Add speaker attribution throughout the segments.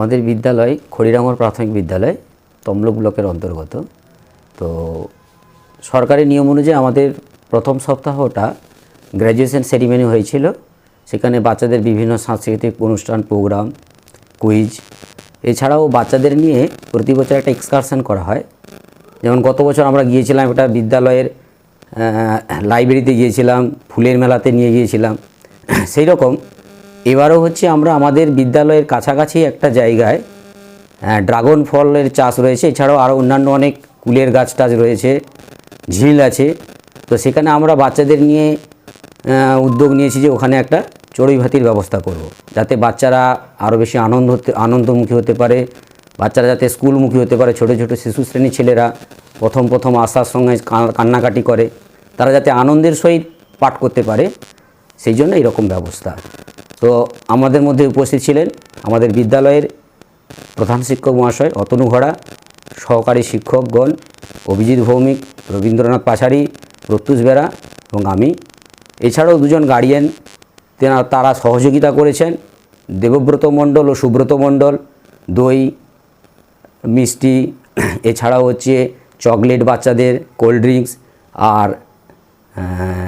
Speaker 1: আমাদের বিদ্যালয় খড়িরামর প্রাথমিক বিদ্যালয় তমলুক ব্লকের অন্তর্গত। তো সরকারি নিয়ম অনুযায়ী আমাদের প্রথম সপ্তাহটা গ্র্যাজুয়েশন সেরিমনি হয়েছিল। সেখানে বাচ্চাদের বিভিন্ন সাংস্কৃতিক অনুষ্ঠান প্রোগ্রাম কুইজ এছাড়াও বাচ্চাদের নিয়ে প্রতি বছর একটা এক্সকারশন করা হয়। যেমন গত বছর আমরা গিয়েছিলাম একটা বিদ্যালয়ের লাইব্রেরিতে গিয়েছিলাম, ফুলের মেলাতে নিয়ে গিয়েছিলাম। সেই রকম এবারও হচ্ছে আমরা আমাদের বিদ্যালয়ের কাছাকাছি একটা জায়গায় ড্রাগন ফলের চাষ রয়েছে। এছাড়াও আরও অন্যান্য অনেক কুলের গাছ টাছ রয়েছে, ঝিল আছে। তো সেখানে আমরা বাচ্চাদের নিয়ে উদ্যোগ নিয়েছি যে ওখানে একটা চড়ুই ভাতির ব্যবস্থা করব। যাতে বাচ্চারা আরও বেশি আনন্দ হতে, আনন্দমুখী হতে পারে। বাচ্চারা যাতে স্কুলমুখী হতে পারে, ছোট ছোট শিশু শ্রেণির ছেলেরা প্রথম প্রথম আসার সঙ্গে কান্নাকাটি করে। তারা যাতে আনন্দের সহিত পাঠ করতে পারে, সেই জন্য এরকম ব্যবস্থা। তো আমাদের মধ্যে উপস্থিত ছিলেন আমাদের বিদ্যালয়ের প্রধান শিক্ষক মহাশয় অতনু ঘোড়া, সহকারী শিক্ষকগণ অভিজিৎ ভৌমিক, রবীন্দ্রনাথ পাছারি প্রত্যুষ বেরা এবং আমি। এছাড়াও দুজন গার্ডিয়ান তেনা- তারা সহযোগিতা করেছেন, দেবব্রত মণ্ডল ও সুব্রত মণ্ডল, দই, মিষ্টি, এছাড়াও হচ্ছে চকলেট বাচ্চাদের কোল্ড ড্রিঙ্কস আর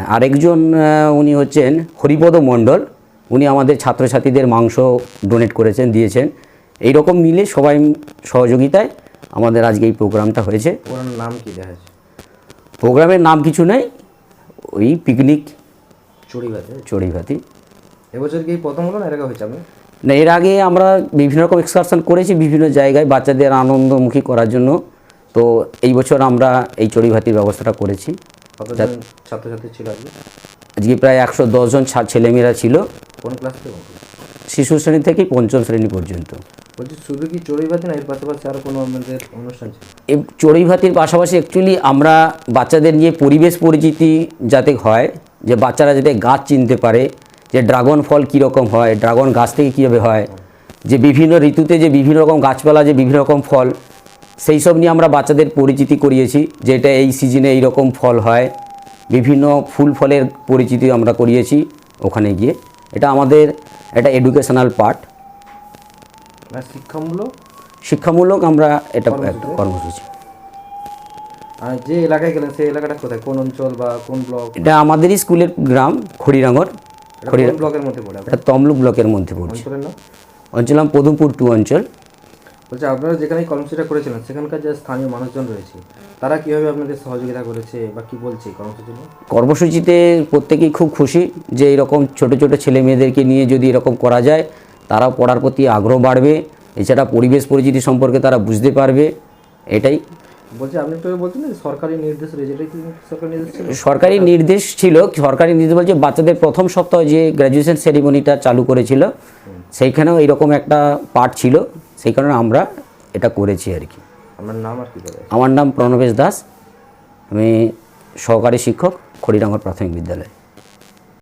Speaker 1: আরেকজন উনি হচ্ছেন হরিপদ মণ্ডল। উনি আমাদের ছাত্রছাত্রীদের মাংস ডোনেট করেছেন দিয়েছেন। এই রকম মিলে সবাই সহযোগিতায় আমাদের আজকে এই প্রোগ্রামটা হয়েছে।
Speaker 2: ওনার নাম কি দেখা যাচ্ছে?
Speaker 1: প্রোগ্রামের নাম কিছু নেই। ওই পিকনিক
Speaker 2: চড়িবাতে
Speaker 1: চড়িভাতি।
Speaker 2: এবছর কি প্রথম হলো না এর আগে হয়েছে আপনি
Speaker 1: না এর আগে আমরা বিভিন্ন রকম এক্সকারশন করেছি বিভিন্ন জায়গায় বাচ্চাদের আনন্দমুখী করার জন্য। তো এই বছর আমরা এই চড়িভাতির ব্যবস্থাটা করেছি।
Speaker 2: ছাত্রছাত্রী ছিল আজকে?
Speaker 1: আজকে প্রায় একশো দশজন ছেলেমেয়েরা ছিল।
Speaker 2: কোন ক্লাস থেকে
Speaker 1: শিশু শ্রেণি থেকে পঞ্চম শ্রেণি পর্যন্ত।
Speaker 2: বলছি শুধু কি চড়িবাতি না এর পাশাপাশি আর কোনো অনুষ্ঠান
Speaker 1: এই চড়ুইভাতির পাশাপাশি অ্যাকচুয়ালি আমরা বাচ্চাদের নিয়ে পরিবেশ পরিচিতি যাতে হয় যে বাচ্চারা যাতে গাছ চিনতে পারে যে ড্রাগন ফল কীরকম হয় ড্রাগন গাছ থেকে কীভাবে হয় যে বিভিন্ন ঋতুতে যে বিভিন্ন রকম গাছপালা যে বিভিন্ন রকম ফল সেই সব নিয়ে আমরা বাচ্চাদের পরিচিতি করিয়েছি যে এটা এই সিজনে এই রকম ফল হয়। বিভিন্ন ফুল ফলের পরিচিতি আমরা করিয়েছি ওখানে গিয়ে। এটা আমাদের এটা এডুকেশনাল পার্ট
Speaker 2: শিক্ষামূলক?
Speaker 1: শিক্ষামূলক আমরা এটা একটা কর্মসূচি।
Speaker 2: আর যে এলাকায় গেলেন সেই এলাকাটা কোথায়? কোন অঞ্চল বা কোন ব্লক?
Speaker 1: এটা আমাদেরই স্কুলের গ্রাম খড়িরাঙ্গর
Speaker 2: এটা ব্লকের মধ্যে পড়ে
Speaker 1: এটা তমলুক ব্লকের মধ্যে পড়ছে।
Speaker 2: অঞ্চলের নাম?
Speaker 1: অঞ্চল নাম পদুমপুর টু অঞ্চল।
Speaker 2: বলছি আপনারা যেখানে কর্মসূচিটা করেছিলেন সেখানকার যে স্থানীয় মানুষজন রয়েছে তারা কীভাবে আপনাদের সহযোগিতা করেছে বা কী বলছে কর্মসূচি
Speaker 1: কর্মসূচিতে প্রত্যেকেই খুব খুশি যে এরকম ছোট ছোট ছেলে মেয়েদেরকে নিয়ে যদি এরকম করা যায় তারা পড়ার প্রতি আগ্রহ বাড়বে। এছাড়া পরিবেশ পরিচিতি সম্পর্কে তারা বুঝতে পারবে। এটাই।
Speaker 2: বলছি আপনি আগে বলছেন সরকারি নির্দেশ সরকারি নির্দেশ ছিল?
Speaker 1: সরকারি নির্দেশ ছিল সরকারি নির্দেশ বলছে বাচ্চাদের প্রথম সপ্তাহ যে গ্র্যাজুয়েশন সেরিমনিটা চালু করেছিল সেইখানেও এরকম একটা পার্ট ছিল। সেই কারণে আমরা এটা করেছি আর কি।
Speaker 2: আমার নাম আর কি
Speaker 1: আমার নাম প্রণবেশ দাস আমি সহকারী শিক্ষক খড়িরাঙ্গর প্রাথমিক বিদ্যালয়।